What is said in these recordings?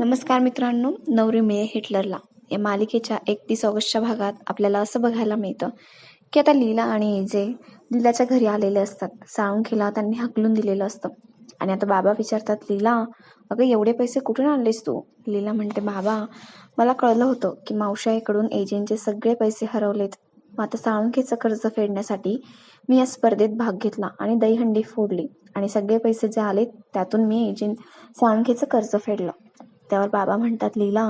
नमस्कार मित्रांनो नवरी मिळे हिटलरला. या मालिकेच्या एकतीस ऑगस्टच्या भागात आपल्याला असं बघायला मिळतं की आता लीला आणि एजे लीलाच्या घरी आलेले असतात साळुंखीला त्यांनी हकलून दिलेलं असतं. आणि आता बाबा विचारतात लीला अगं एवढे पैसे कुठून आणलेस तू? लीला म्हणते बाबा मला कळलं होतं की मावशाईकडून एजेंटचे सगळे पैसे हरवलेत. मग आता साळुंखीचं कर्ज फेडण्यासाठी मी या स्पर्धेत भाग घेतला आणि दहीहंडी फोडली. आणि सगळे पैसे जे आले त्यातून मी एजंट साळुंखीचं कर्ज फेडलं. त्यावर बाबा म्हणतात लीला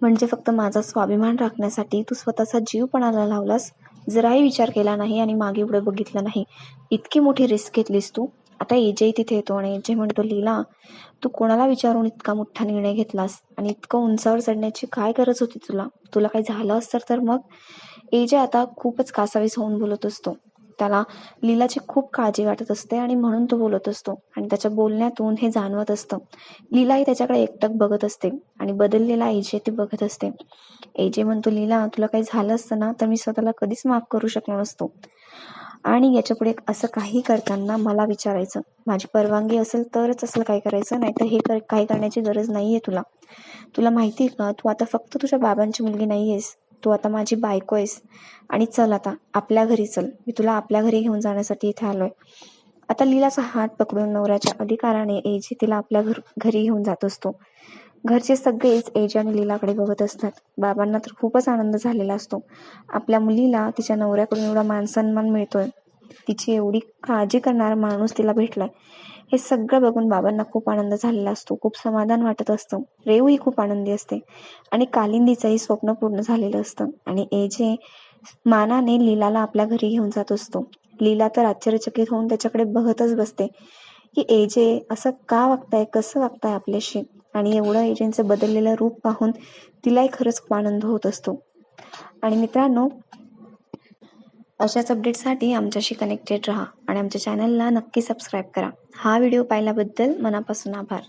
म्हणजे फक्त माझा स्वाभिमान राखण्यासाठी तू स्वतःचा जीव पणाला लावलास? जराही विचार केला नाही आणि मागे पुढे बघितलं नाही. इतकी मोठी रिस्क घेतलीस तू. आता एजही तिथे येतो आणि एजे म्हणतो लीला तू कोणाला विचारून इतका मोठा निर्णय घेतलास आणि इतकं उंचावर चढण्याची काय गरज होती तुला? तुला काही झालं असतं तर मग? एजे आता खूपच कासावीस होऊन बोलत असतो. त्याला लीलाची खूप काळजी वाटत असते आणि म्हणून तो बोलत असतो. आणि त्याच्या बोलण्यातून हे जाणवत असतं. लीलाही त्याच्याकडे एकटक बघत असते आणि बदललेला एजे ती बघत असते. एजे म्हणतो लीला तुला काही झालं असतं ना तर मी स्वतःला कधीच माफ करू शकलो नसतो. आणि याच्यापुढे असं काही करताना मला विचारायचं माझी परवानगी असेल तरच असं काही करायचं नाही तर हे कर काही करण्याची गरज नाहीये तुला. तुला माहिती आहे का तू आता फक्त तुझ्या बाबांची मुलगी नाही आहेस तू आता माझी बायको आहेस. आणि चल आता आपल्या घरी चल. मी तुला आपल्या घरी घेऊन जाण्यासाठी इथे आलोय. आता लीलाचा हात पकडून नवऱ्याच्या अधिकाराने एजी तिला आपल्या घर घरी घेऊन जात असतो घरचे सगळेच एजी आणि लीलाकडे बघत असतात. बाबांना तर खूपच आनंद झालेला असतो. आपल्या मुलीला तिच्या नवऱ्याकडून एवढा मानसन्मान मिळतोय. तिची एवढी काळजी करणारा माणूस तिला भेटलाय. हे सगळं बघून बाबांना खूप आनंद झालेला असतो. खूप समाधान वाटत असतं. रेवही खूप आनंदी असते. आणि कालिंदीचंही स्वप्न पूर्ण झालेलं असतं. आणि एजे मानाने लीलाला आपल्या घरी घेऊन जात असतो. लीला तर आश्चर्यचकित होऊन त्याच्याकडे बघतच बसते. की एजे असं का वागताय? कसं वागताय आपल्याशी? आणि एवढं एजेंचं बदललेलं रूप पाहून तिलाही खरंच खूप आनंद होत असतो. आणि मित्रांनो अशाच अपडेटसाठी आमच्याशी कनेक्टेड रहा आणि आमच्या चॅनलला नक्की सबस्क्राईब करा. हा व्हिडिओ पाहिल्याबद्दल मनापासून आभार.